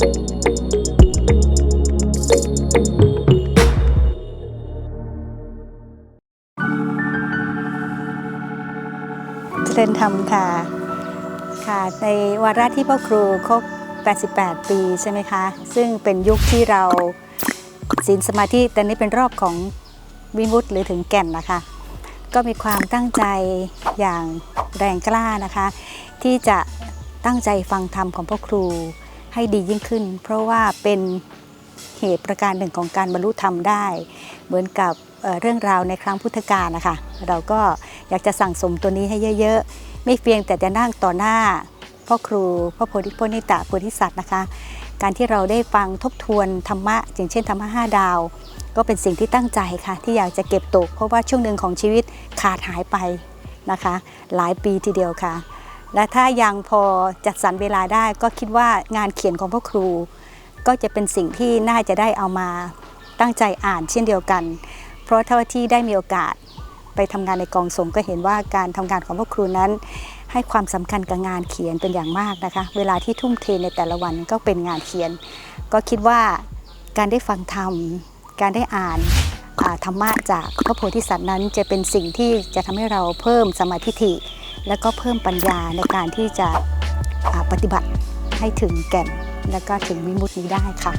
เจริญธรรมค่ะ ค่ะ ในวาระที่พ่อครูครบ 88 ปีใช่ไหมคะ ซึ่งเป็นยุคที่เราศีลสมาธิแต่นี้เป็นรอบของวิมุตติหรือถึงแก่นนะคะ ก็มีความตั้งใจอย่างแรงกล้านะคะ ที่จะตั้งใจฟังธรรมของพ่อครู ให้ดียิ่งขึ้น เพราะว่าเป็นเหตุประการหนึ่งของการบรรลุธรรมได้ เหมือนกับเรื่องราวในครั้งพุทธกาลนะคะเราก็อยากจะสั่งสมตัวนี้ให้เยอะ ๆ ไม่เพียงแต่จะนั่งต่อหน้าพ่อครูพระโพธิพนิตะโพธิสัตว์นะคะ การที่เราได้ฟังทบทวนธรรมะอย่างเช่นธรรมะห้าดาว ก็เป็นสิ่งที่ตั้งใจค่ะ ที่อยากจะเก็บตก เพราะว่าช่วงหนึ่งของชีวิตขาดหายไปนะคะ หลายปีทีเดียวค่ะ และถ้ายังพอจัดสรรเวลาได้ก็คิดว่างานเขียนของพ่อครู ก็จะเป็นสิ่งที่น่าจะได้เอามาตั้งใจอ่านเช่นเดียวกัน เพราะเท่าที่ได้มีโอกาสไปทำงานในกองสงฆ์ก็เห็นว่าการทำงานของพ่อครูนั้น ให้ความสำคัญกับงานเขียนเป็นอย่างมากนะคะ เวลาที่ทุ่มเทในแต่ละวันก็เป็นงานเขียน ก็คิดว่าการได้ฟังธรรมการได้อ่านธรรมะจากพระโพธิสัตว์นั้น จะเป็นสิ่งที่จะทำให้เราเพิ่มสมาธิ และก็เพิ่มปัญญาในการที่จะปฏิบัติให้ถึงแก่น และก็ถึงวิมุตตินี้ได้ค่ะ